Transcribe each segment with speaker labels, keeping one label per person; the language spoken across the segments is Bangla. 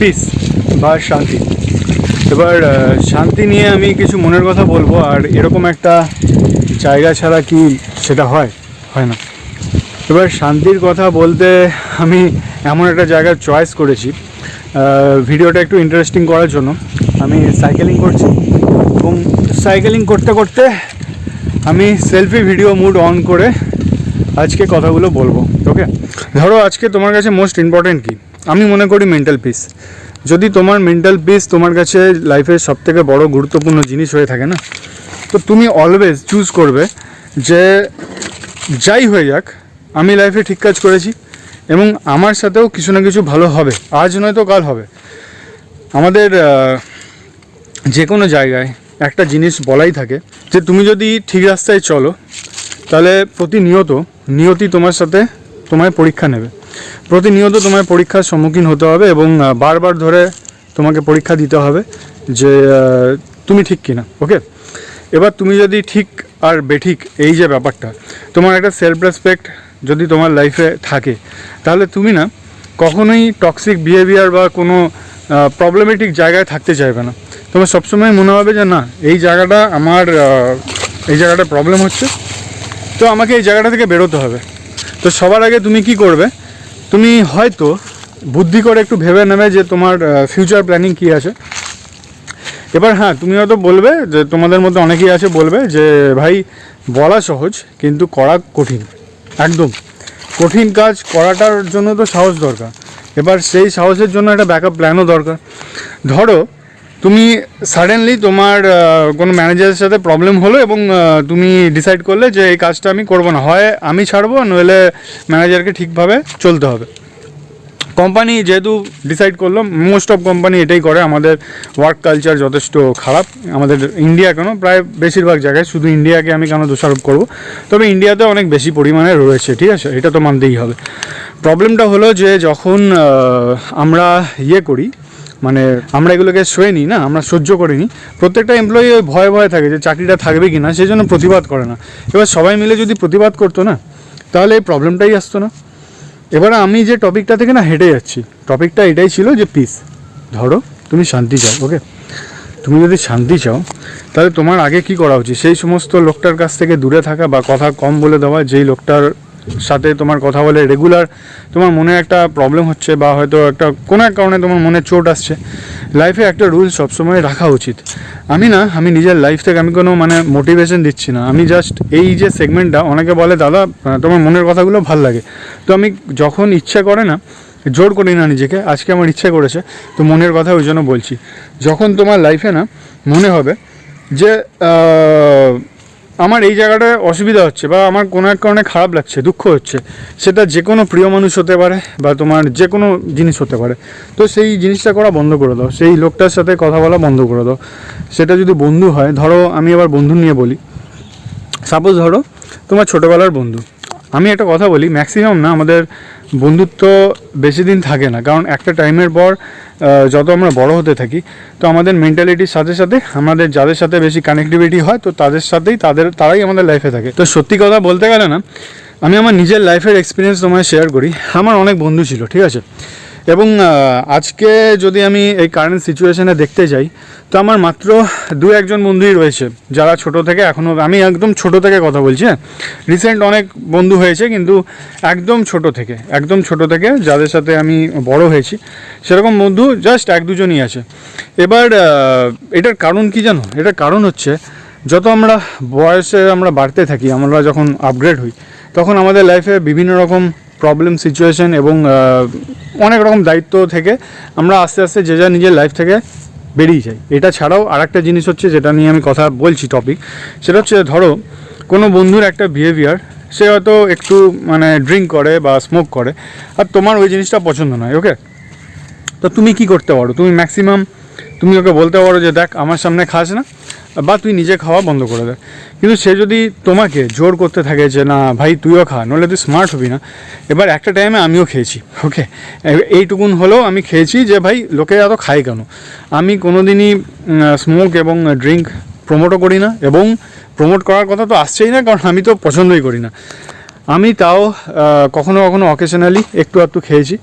Speaker 1: পিস বা শান্তি এবার শান্তি নিয়ে আমি কিছু মনের কথা বলব, আর এরকম একটা জায়গা ছাড়া কি সেটা হয়? হয় না। এবার শান্তির কথা বলতে আমি এমন একটা জায়গার চয়েস করেছি। ভিডিওটা একটু ইন্টারেস্টিং করার জন্য। আমি সাইকেলিং করছি। এবং সাইকেলিং করতে করতে আমি সেলফি ভিডিও মুড অন করে আজকে কথাগুলো বলব ওকে ধরো আজকে তোমার কাছে মোস্ট ইম্পর্টেন্ট কি? আমি মনে করি মেন্টাল পিস যদি তোমার মেন্টাল পিস তোমার কাছে লাইফের সবথেকে বড় গুরুত্বপূর্ণ জিনিস হয়ে থাকে না, তো তুমি অলওয়েজ চুজ করবে যে যাই হয়ে যাক, আমি লাইফে ঠিক কাজ করেছি এবং আমার সাথেও কিছু না কিছু ভালো হবে। আজ নয়তো কাল হবে। আমাদের যে কোনো জায়গায় একটা জিনিস বলাই থাকে যে তুমি যদি ঠিক রাস্তায় চলো, তাহলে প্রতিনিয়ত নিয়তি তোমার সাথে তোমায় পরীক্ষা নেবে। প্রতিনিয়ত তোমায় পরীক্ষার সম্মুখীন হতে হবে এবং বারবার ধরে তোমাকে পরীক্ষা দিতে হবে যে তুমি ঠিক কিনা, ওকে? এবার তুমি যদি ঠিক আর বেঠিক এই যে ব্যাপারটা, তোমার একটা সেলফ রেসপেক্ট যদি তোমার লাইফে থাকে, তাহলে তুমি না কখনোই টক্সিক বিহেভিয়ার বা কোনো প্রবলেমেটিক জায়গায় থাকতে চাইবে না। তোমার সবসময় মনে হবে যে, না, এই জায়গাটা আমার এই জায়গাটা প্রবলেম হচ্ছে। তো আমাকে এই জায়গাটা থেকে বেরোতে হবে। তো সবার আগে তুমি কি করবে? তুমি হয়তো বুদ্ধি করে একটু ভেবে নেবে যে তোমার ফিউচার প্ল্যানিং কী আছে। এবার হ্যাঁ তুমি হয়তো বলবে যে তোমাদের মধ্যে অনেকেই আছে বলবে যে, ভাই, বলা সহজ কিন্তু করা কঠিন। একদম। কঠিন কাজ করাটার জন্য তো সাহস দরকার। এবার সেই সাহসের জন্য একটা ব্যাকআপ প্ল্যানও দরকার। ধরো তুমি সাডেনলি তোমার কোনো ম্যানেজারের সাথে প্রবলেম হলো এবং তুমি ডিসাইড করলে যে এই কাজটা আমি করব না। হয় আমি ছাড়বো, নইলে ম্যানেজারকে ঠিকভাবে চলতে হবে। কোম্পানি যেহেতু ডিসাইড করল মোস্ট অফ কোম্পানি এটাই করে। আমাদের ওয়ার্ক কালচার যথেষ্ট খারাপ। আমাদের ইন্ডিয়া কেন? প্রায় বেশিরভাগ জায়গায় শুধু ইন্ডিয়াকে আমি কেন দোষারোপ করব? তবে ইন্ডিয়াতে অনেক বেশি পরিমাণে রয়েছে, ঠিক আছে? এটা তো মানতেই হবে। প্রবলেমটা হলো যে যখন আমরা ইয়ে করি মানে আমরা এগুলোকে সয়ে নিই, না? আমরা সহ্য করে নিই। প্রত্যেকটা এমপ্লয়ি ওই ভয়ে ভয়ে থাকে যে চাকরিটা থাকবে কি না সেই জন্য প্রতিবাদ করে না। এবার সবাই মিলে যদি প্রতিবাদ করতো, না? তাহলে এই প্রবলেমটাই আসতো না। এবারে আমি যে টপিকটা থেকে, না, হেঁটে যাচ্ছি। টপিকটা এটাই ছিল যে পিস ধরো, তুমি শান্তি চাও ওকে তুমি যদি শান্তি চাও, তাহলে তোমার আগে কি করা উচিত? সেই সমস্ত লোকটার কাছ থেকে দূরে থাকা বা কথা কম বলে দেওয়া, যেই লোকটার সাথে তোমার কথা বলে রেগুলার তোমার মনে একটা প্রবলেম হচ্ছে বা হয়তো একটা, কোনো এক কারণে তোমার মনে চোট আসছে। লাইফে একটা রুল সবসময় রাখা উচিত। আমি না, আমি নিজের লাইফ থেকে আমি কোনো মানে মোটিভেশন দিচ্ছি না। আমি জাস্ট এই যে সেগমেন্টটা অনেকে বলে, দাদা তোমার মনের কথাগুলো ভালো লাগে। তো আমি যখন ইচ্ছা করে না, জোর করি না নিজেকে, আজকে আমার ইচ্ছে করেছে, তো মনের কথা ওই জন্য বলছি। যখন তোমার লাইফে না, মনে হবে যে আমার এই জায়গাটায় অসুবিধা হচ্ছে বা আমার কোনো এক কারণে খারাপ লাগছে, দুঃখ হচ্ছে। সেটা যে কোনো প্রিয় মানুষ হতে পারে বা তোমার যে কোনো জিনিস হতে পারে। তো সেই জিনিসটা করা বন্ধ করে দাও, সেই লোকটার সাথে কথা বলা বন্ধ করে দাও। সেটা যদি বন্ধু হয়, ধরো আমি আবার বন্ধু নিয়ে বলি। সাপোজ ধরো তোমার ছোটোবেলার বন্ধু। আমি একটা কথা বলি ম্যাক্সিমাম না আমাদের বন্ধুত্ব বেশি দিন থাকে না, কারণ একটা টাইমের পর যত আমরা বড় হতে থাকি, তো আমাদের মেন্টালিটির সাথে সাথে আমাদের যাদের সাথে বেশি কানেক্টিভিটি হয়, তো তাদের সাথেই তাদের, তারাই আমাদের লাইফে থাকে। তো সত্যি কথা বলতে গেলে না, আমি আমার নিজের লাইফের এক্সপিরিয়েন্স তোমায় শেয়ার করি। আমার অনেক বন্ধু ছিল, ঠিক আছে? এবং আজকে যদি আমি এই কারেন্ট সিচুয়েশনে দেখতে যাই তো আমার মাত্র দু একজন বন্ধুই রয়েছে, যারা ছোট থেকে এখনও আমি একদম ছোট থেকে কথা বলছি হ্যাঁ। রিসেন্ট অনেক বন্ধু হয়েছে, কিন্তু একদম ছোট থেকে, একদম ছোট থেকে যাদের সাথে আমি বড় হয়েছি, সেরকম বন্ধু জাস্ট এক দুজনই আছে। এবার এটার কারণ কি জানো? এটার কারণ হচ্ছে, যত আমরা বয়সে আমরা বাড়তে থাকি, আমরা যখন আপগ্রেড হই, তখন আমাদের লাইফে বিভিন্ন রকম প্রবলেম সিচুয়েশন এবং অনেক রকম দায়িত্ব থেকে আমরা আস্তে আস্তে যে যা নিজের লাইফ থেকে বেরিয়ে যায়। এটা ছাড়াও আর একটা জিনিস হচ্ছে যেটা নিয়ে আমি কথা বলছি টপিক সেটা হচ্ছে ধরো, কোনো বন্ধুর একটা বিহেভিয়ার সে হয়তো একটু মানে ড্রিঙ্ক করে বা স্মোক করে, আর তোমার ওই জিনিসটা পছন্দ নয় ওকে তো তুমি কি করতে পারো? তুমি ম্যাক্সিমাম তুমি ওকে বলতে পারো যে দেখ, আমার সামনে খাস না। বা তুই নিজে খাওয়া বন্ধ করে দে। কিন্তু সে যদি তোমাকে জোর করতে থাকে যে, না, ভাই, তুইও খা, নইলে তুই স্মার্ট হবি না। এবার একটা টাইমে আমিও খেয়েছি ওকে এইটুকুন হলেও আমি খেয়েছি যে, ভাই, লোকে এত খায় কেন? আমি কোনো দিনই স্মোক এবং ড্রিঙ্ক প্রমোটও করি না এবং প্রমোট করার কথা তো আসছেই না, কারণ আমি তো পছন্দই করি না। আমি তাও কখনো কখনো অকেশনালি একটু একটু খেয়েছি।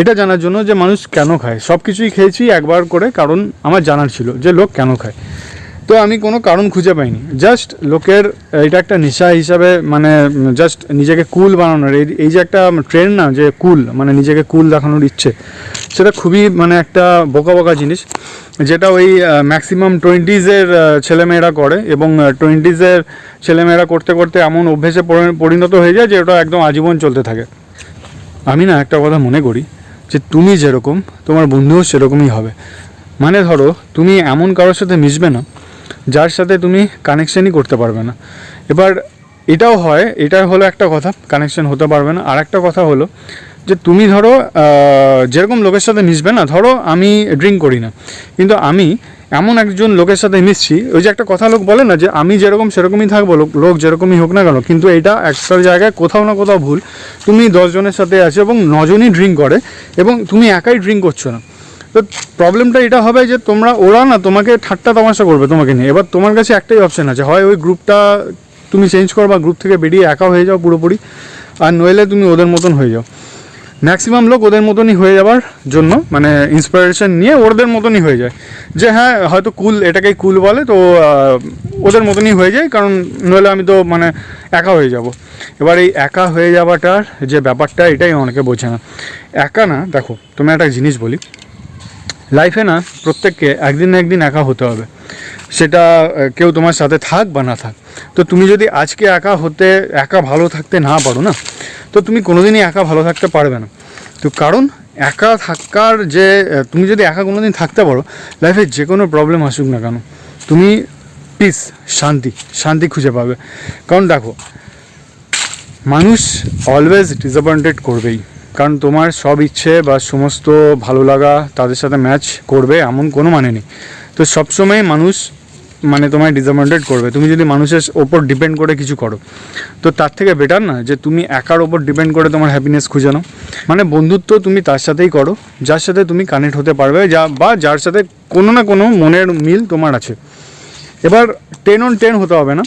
Speaker 1: এটা জানার জন্য যে, মানুষ কেন খায়? সব কিছুই খেয়েছি একবার করে, কারণ আমার জানার ছিল যে, লোক কেন খায়? তো আমি কোনো কারণ খুঁজে পাইনি। জাস্ট লোকের এটা একটা নেশা হিসাবে মানে জাস্ট নিজেকে কুল বানানোর। এই এই যে একটা ট্রেন্ড না, যে কুল মানে নিজেকে কুল দেখানোর ইচ্ছে, সেটা খুবই মানে একটা বোকা বোকা জিনিস। যেটা ওই ম্যাক্সিমাম টোয়েন্টিজের ছেলেমেয়েরা করে এবং টোয়েন্টিজের ছেলেমেয়েরা করতে করতে এমন অভ্যেসে পরিণত হয়ে যায় যে ওটা একদম আজীবন চলতে থাকে। আমি না একটা কথা মনে করি যে তুমি যেরকম, তোমার বন্ধুও সেরকমই হবে। মানে ধরো, তুমি এমন কারোর সাথে মিশবে না যার সাথে তুমি কানেকশনই করতে পারবে না। এবার এটাও হয়, এটা হলো একটা কথা কানেকশন হতে পারবে না। আর একটা কথা হলো যে তুমি ধরো যেরকম লোকের সাথে মিশবে না, ধরো আমি ড্রিঙ্ক করি না, কিন্তু আমি এমন একজন লোকের সাথে মিশছি, ওই যে একটা কথা লোক বলে না যে আমি যেরকম সেরকমই থাকব, লোক লোক যেরকমই হোক না কেন, কিন্তু এটা একটা জায়গায় কোথাও না কোথাও ভুল। তুমি দশজনের সাথে আছো এবং নজনই ড্রিঙ্ক করে, এবং তুমি একাই ড্রিঙ্ক করছ না। তো প্রবলেমটা এটা হবে যে তোমরা, ওরা না তোমাকে ঠাট্টা তামাশা করবে তোমাকে নিয়ে। এবার তোমার কাছে একটাই অপশন আছে। হয় ওই গ্রুপটা তুমি চেঞ্জ করো বা গ্রুপ থেকে বেরিয়ে একা হয়ে যাও পুরোপুরি, আর নইলে তুমি ওদের মতন হয়ে যাও। ম্যাক্সিমাম লোক ওদের মতনই হয়ে যাওয়ার জন্য মানে ইন্সপিরেশন নিয়ে ওদের মতনই হয়ে যায়। যে হ্যাঁ হয়তো কুল এটাকেই কুল বলে, তো ওদের মতনই হয়ে যায়, কারণ নইলে আমি তো মানে একা হয়ে যাব। এবার এই একা হয়ে যাওয়াটার যে ব্যাপারটা, এটাই অনেকে বোঝে না। একা না, দেখো তুমি একটা জিনিস বলি। লাইফে না, প্রত্যেককে একদিন না একদিন একা হতে হবে। সেটা কেউ তোমার সাথে থাক বা না থাক। তো তুমি যদি আজকে একা হতে, একা ভালো থাকতে না পারো না, তো তুমি কোনোদিনই একা ভালো থাকতে পারবে না। তো কারণ, একা থাকার যে তুমি যদি একা কোনোদিন থাকতে পারো লাইফে যে কোনো প্রবলেম আসুক না কেন, তুমি পিস শান্তি শান্তি খুঁজে পাবে। কারণ দেখো, মানুষ অলওয়েজ ডিসঅ্যাপয়েন্টেড করবেই। কারণ তোমার সব ইচ্ছে বা সমস্ত ভালো লাগা তাদের সাথে ম্যাচ করবে এমন কোনো মানে নেই। তো সবসময় মানুষ মানে তোমায় ডিসঅ্যাপয়েন্টেড করবে। তুমি যদি মানুষের ওপর ডিপেন্ড করে কিছু করো, তো তার থেকে বেটার না যে তুমি একার ওপর ডিপেন্ড করে তোমার হ্যাপিনেস খুঁজে নাও। মানে বন্ধুত্ব তুমি তার সাথেই করো, যার সাথে তুমি কানেক্ট হতে পারবে, যা বা যার সাথে কোনো না কোনো মনের মিল তোমার আছে। এবার টেন অন টেন হতে হবে না,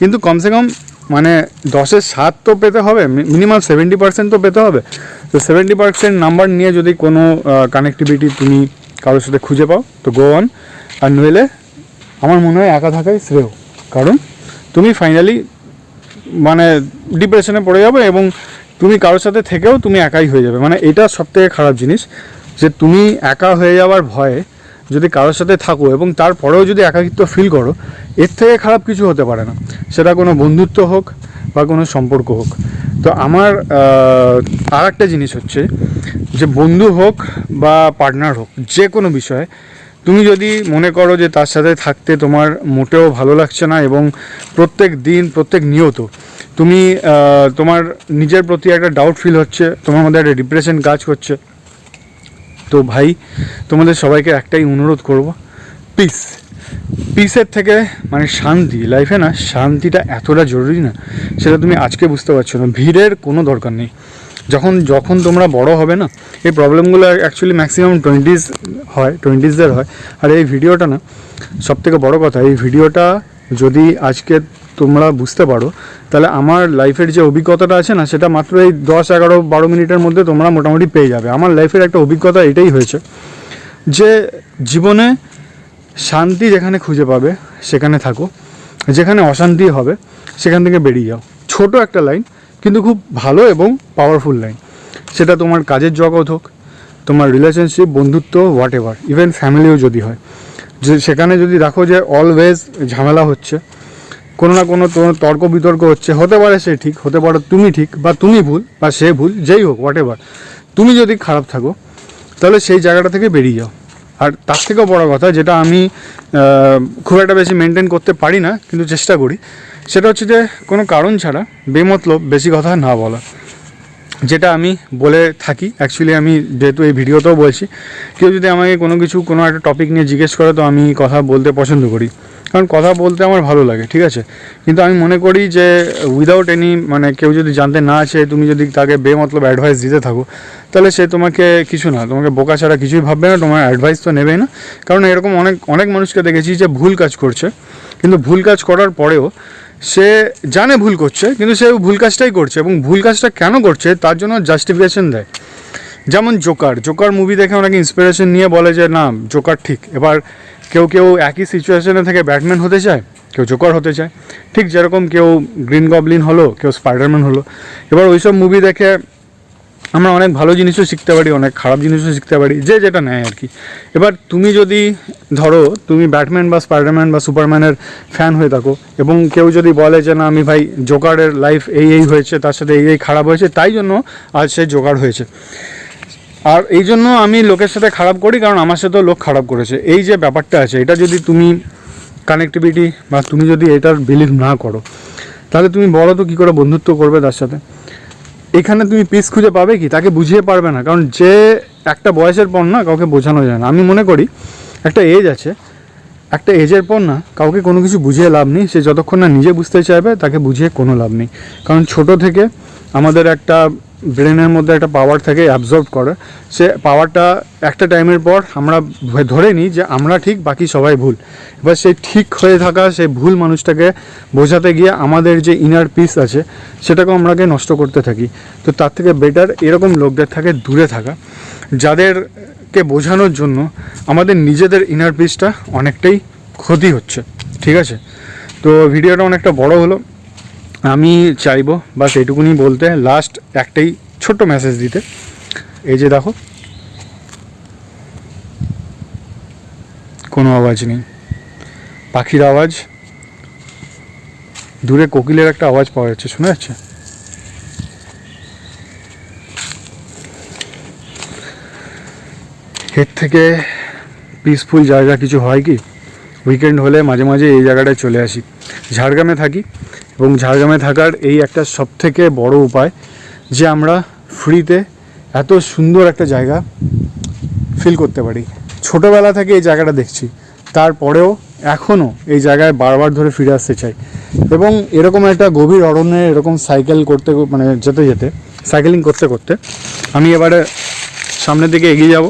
Speaker 1: কিন্তু কমসে কম মানে দশের সাত তো পেতে হবে মিনিমাম সেভেন্টি পার্সেন্ট তো পেতে হবে। তো সেভেন্টি পার্সেন্ট নাম্বার নিয়ে যদি কোনো কানেক্টিভিটি তুমি কারোর সাথে খুঁজে পাও, তো গো অন আর নইলে আমার মনে হয় একা থাকাই শ্রেয়। কারণ তুমি ফাইনালি মানে ডিপ্রেশনে পড়ে যাবে এবং তুমি কারোর সাথে থেকেও তুমি একাই হয়ে যাবে। মানে এটা সবথেকে খারাপ জিনিস, যে তুমি একা হয়ে যাওয়ার ভয়ে যদি কারোর সাথে থাকো এবং তারপরেও যদি একাকিত্ব ফিল করো, এর থেকে খারাপ কিছু হতে পারে না। সেটা কোনো বন্ধুত্ব হোক বা কোনো সম্পর্ক হোক। তো আমার আর একটা জিনিস হচ্ছে যে বন্ধু হোক বা পার্টনার হোক, যে কোনো বিষয়ে, তুমি যদি মনে করো যে তার সাথে থাকতে তোমার মোটেও ভালো লাগছে না এবং প্রত্যেক দিন, প্রত্যেক নিয়ত তুমি তোমার নিজের প্রতি একটা ডাউট ফিল হচ্ছে, তোমার মধ্যে একটা ডিপ্রেশন কাজ করছে তো ভাই, তোমাদের সবাইকে একটাই অনুরোধ করব পিস পিসের থেকে মানে শান্তি লাইফে না, শান্তিটা এতটা জরুরি না, সেটা তুমি আজকে বুঝতে পারছ না। ভিড়ের কোনো দরকার নেই। যখন যখন তোমরা বড় হবে না, এই প্রবলেমগুলো অ্যাকচুয়ালি ম্যাক্সিমাম টোয়েন্টিজ হয় টোয়েন্টিজদের হয়। আর এই ভিডিওটা না সব থেকে বড়ো কথা, এই ভিডিওটা যদি আজকে তোমরা বুঝতে পারো। তাহলে আমার লাইফের যে অভিজ্ঞতাটা আছে না, সেটা মাত্র এই দশ, এগারো, বারো মিনিটের মধ্যে তোমরা মোটামুটি পেয়ে যাবে। আমার লাইফের একটা অভিজ্ঞতা এটাই হয়েছে যে জীবনে শান্তি যেখানে খুঁজে পাবে, সেখানে থাকো। যেখানে অশান্তি হবে, সেখান থেকে বেরিয়ে যাও। ছোট একটা লাইন, কিন্তু খুব ভালো এবং পাওয়ারফুল লাইন। সেটা তোমার কাজের জগৎ হোক, তোমার রিলেশনশিপ বন্ধুত্ব হোয়াট এভার ইভেন ফ্যামিলিও যদি হয়। যে সেখানে যদি দেখো যে অলওয়েজ ঝামেলা হচ্ছে কোনো না কোনো তর্ক বিতর্ক হচ্ছে, হতে পারে সে ঠিক, হতে পারে তুমি ঠিক, বা তুমি ভুল, বা সে ভুল, যেই হোক হোয়াট এভার তুমি যদি খারাপ থাকো, তাহলে সেই জায়গাটা থেকে বেরিয়ে যাও। আর তার থেকেও বড় কথা, যেটা আমি খুব একটা বেশি মেনটেন করতে পারি না, কিন্তু চেষ্টা করি, সেটা হচ্ছে যে কোনো কারণ ছাড়া বেমতলব বেশি কথা না বলা। যেটা আমি বলে থাকি অ্যাকচুয়ালি আমি যেহেতু এই ভিডিওতেও বলছি, কেউ যদি আমাকে কোনো কিছু, কোনো একটা টপিক নিয়ে জিজ্ঞেস করে, তো আমি কথা বলতে পছন্দ করি। কারণ কথা বলতে আমার ভালো লাগে, ঠিক আছে? কিন্তু আমি মনে করি যে উইদাউট এনি মানে কেউ যদি জানতে না আছে তুমি যদি তাকে বেমতলব অ্যাডভাইস দিতে থাকো, তাহলে সে তোমাকে কিছু না, তোমাকে বোকা ছাড়া কিছুই ভাববে না, তোমার অ্যাডভাইস তো নেবেই না। কারণ এরকম অনেক অনেক মানুষকে দেখেছি যে ভুল কাজ করছে, কিন্তু ভুল কাজ করার পরেও সে জানে ভুল করছে, কিন্তু সে ভুল কাজটাই করছে এবং ভুল কাজটা কেন করছে তার জন্য জাস্টিফিকেশন দেয়। যেমন জোকার জোকার মুভি দেখে অনেকে ইন্সপিরেশন নিয়ে বলে যে, না জোকার ঠিক। এবার কেউ কেউ একই সিচুয়েশনে থেকে ব্যাটম্যান হতে চায়, কেউ জোকার হতে চায়। ঠিক যেরকম কেউ গ্রিন গবলিন হলো, কেউ স্পাইডারম্যান হলো। এবার ওইসব মুভি দেখে আমরা অনেক ভালো জিনিসও শিখতে পারি, অনেক খারাপ জিনিসও শিখতে পারি, যে যেটা নেয় আর কি। এবার তুমি যদি ধরো, তুমি ব্যাটম্যান বা স্পাইডারম্যান বা সুপারম্যানের ফ্যান হয়ে থাকো, এবং কেউ যদি বলে যে, না, আমি ভাই জোকারের লাইফ এই এই হয়েছে, তার সাথে এই এই খারাপ হয়েছে, তাই জন্য আজ সে জোকার হয়েছে। আর এই জন্য আমি লোকের সাথে খারাপ করি, কারণ আমার সাথেও লোক খারাপ করেছে। এই যে ব্যাপারটা আছে, এটা যদি তুমি কানেক্টিভিটি বা তুমি যদি এটার বিলিভ না করো, তাহলে তুমি বলো তো কী করে বন্ধুত্ব করবে তার সাথে। এখানে তুমি পিস খুঁজে পাবে কি? তাকে বুঝিয়ে পারবে না, কারণ যে একটা বয়সের পর না কাউকে বোঝানো যায় না। আমি মনে করি, একটা এজ আছে, একটা এজের পর না কাউকে কোনো কিছু বুঝিয়ে লাভ নেই। সে যতক্ষণ না নিজে বুঝতে চাইবে, তাকে বুঝিয়ে কোনো লাভ নেই। কারণ ছোট থেকে আমাদের একটা ব্রেনের মধ্যে একটা পাওয়ার থাকে অ্যাবজর্ব করে। সে পাওয়ারটা একটা টাইমের পর আমরা ধরে নিই যে আমরা ঠিক বাকি সবাই ভুল। এবার সেই ঠিক হয়ে থাকা সেই ভুল মানুষটাকে বোঝাতে গিয়ে আমাদের যে ইনার পিস আছে, সেটাকে আমরাকে নষ্ট করতে থাকি। তো তার থেকে বেটার এরকম লোকদের থেকে দূরে থাকা, যাদেরকে বোঝানোর জন্য আমাদের নিজেদের ইনার পিসটা অনেকটাই ক্ষতি হচ্ছে। ঠিক আছে? তো ভিডিওটা অনেকটা বড় হলো। আমি চাইব বাস এইটুকুনি বলতে লাস্ট একটাই ছোট্ট মেসেজ দিতে। এই যে দেখো। কোনো আওয়াজ নেই। পাখির আওয়াজ। দূরে কোকিলের একটা আওয়াজ পাওয়া যাচ্ছে, শোনা যাচ্ছে? এর থেকে পিসফুল জায়গা কিছু হয় কি? উইকেন্ড হলে মাঝে মাঝে এই জায়গাটায় চলে আসি। ঝাড়গ্রামে থাকি। এবং ঝাড়গ্রামে থাকার এই একটা সবথেকে বড় উপায় যে আমরা ফ্রিতে এত সুন্দর একটা জায়গা ফিল করতে পারি। ছোটোবেলা থেকে এই জায়গাটা দেখছি, তারপরেও এখনও এই জায়গায় বারবার ধরে ফিরে আসতে চাই। এবং এরকম একটা গভীর অরণ্যে এরকম সাইকেল করতে মানে যেতে যেতে সাইকেলিং করতে করতে আমি এবারে সামনের দিকে এগিয়ে যাব।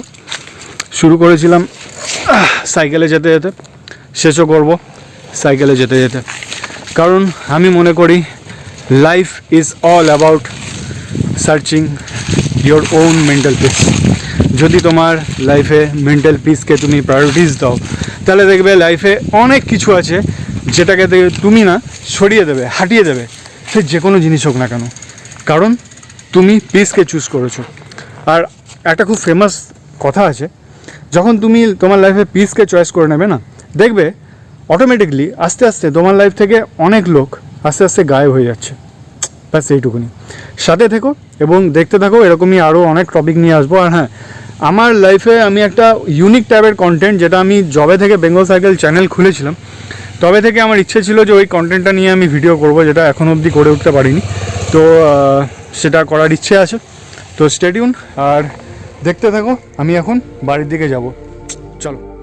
Speaker 1: শুরু করেছিলাম সাইকেলে যেতে যেতে, শেষও করব সাইকেলে যেতে যেতে। কারণ আমি মনে করি life is all about searching your own mental peace যদি তোমার লাইফে মেন্টাল পিসকে তুমি প্রায়োরিটিস দাও, তাহলে দেখবে লাইফে অনেক কিছু আছে যেটাকে তুমি না সরিয়ে দেবে, হাঁটিয়ে দেবে, সে যে কোনো জিনিস হোক না কেন। কারণ তুমি পিসকে চুজ করেছ। আর একটা খুব ফেমাস কথা আছে, যখন তুমি তোমার লাইফে পিসকে চয়েস করে নেবে না, দেখবে অটোমেটিকলি আস্তে আস্তে তোমার লাইফ থেকে অনেক লোক আস্তে আস্তে গায়েব হয়ে যাচ্ছে। ব্যাস এইটুকুনি। সাথে থেকো এবং দেখতে থাকো, এরকমই আরও অনেক টপিক নিয়ে আসব। আর হ্যাঁ আমার লাইফে আমি একটা ইউনিক টাইপের কন্টেন্ট যেটা আমি জবে থেকে বেঙ্গল সাইকেল চ্যানেল খুলেছিলাম। তবে থেকে আমার ইচ্ছে ছিল যে ওই কন্টেন্টটা নিয়ে আমি ভিডিও করব, যেটা এখন অবধি করে উঠতে পারিনি। তো সেটা করার ইচ্ছে আছে। তো স্টেডিউন আর দেখতে থাকো, আমি এখন বাড়ির দিকে যাব। চলো।